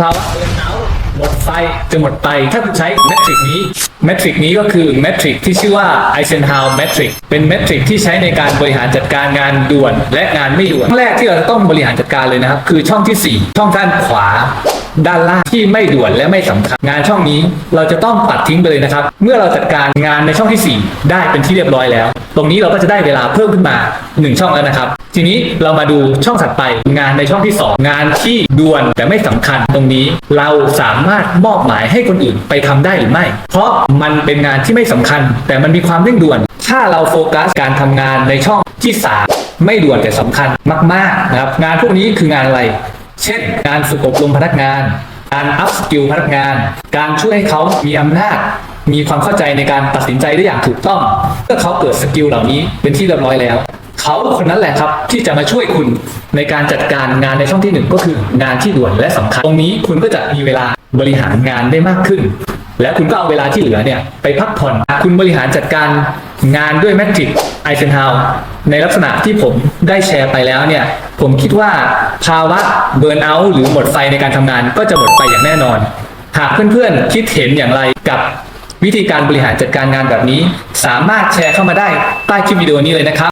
ภาวะเบิร์นเอาท์หมดไฟจะหมดไป ถ้าคุณใช้เมทริกนี้เมทริกนี้ก็คือเมทริกที่ชื่อว่าไอเซนฮาวเมทริกเป็นเมทริกที่ใช้ในการบริหารจัดการงานด่วนและงานไม่ด่วนช่องแรกที่เราจะต้องบริหารจัดการเลยนะครับ คือช่องที่ 4 ช่องด้านขวา ด้านล่างที่ไม่ด่วนและไม่สำคัญ งานช่องนี้เราจะต้องตัดทิ้งไปเลยนะครับ เมื่อเราจัดการงานในช่องที่ 4 ได้เป็นที่เรียบร้อยแล้ว ตรงนี้เราก็จะได้เวลาเพิ่มขึ้นมา 1 ช่องแล้วนะครับ ทีนี้เรามาดูช่องถัดไปงานในช่องที่ 2 งานที่ด่วนแต่ไม่สำคัญตรงนี้ เราสามารถมอบหมายให้คนอื่นไปทำได้หรือไม่ เพราะมันเป็นงานที่ไม่สำคัญ แต่มันมีความเร่งด่วน ถ้าเราโฟกัสการทำงานในช่องที่ 3 ไม่ด่วนแต่สำคัญมากๆนะครับงานพวกนี้คืองานอะไร เช่น การฝึกอบรมพนักงาน การอัพสกิลพนักงาน การช่วยให้เขามีอำนาจ มีความเข้าใจในการตัดสินใจได้อย่างถูกต้อง เมื่อเขาเกิดสกิลเหล่านี้เป็นที่เรียบร้อยแล้ว เขาคนนั้นแหละครับที่จะมาช่วยคุณในการจัดการงานในช่องที่หนึ่งก็คืองานที่ด่วนและสำคัญ ตรงนี้คุณก็จะมีเวลาบริหารงานได้มากขึ้น และคุณก็เอาเวลาที่เหลือเนี่ยไปพักผ่อน คุณบริหารจัดการงานด้วยแมทริกไอเซนฮาวในลักษณะที่ผมได้แชร์ไปแล้วเนี่ย ผมคิดว่าภาวะเบิร์นเอาท์หรือหมดไฟในการทำงานก็จะหมดไปอย่างแน่นอน หากเพื่อนๆ คิดเห็นอย่างไรกับวิธีการบริหารจัดการงานแบบนี้ สามารถแชร์เข้ามาได้ใต้คลิปวิดีโอนี้เลยนะครับ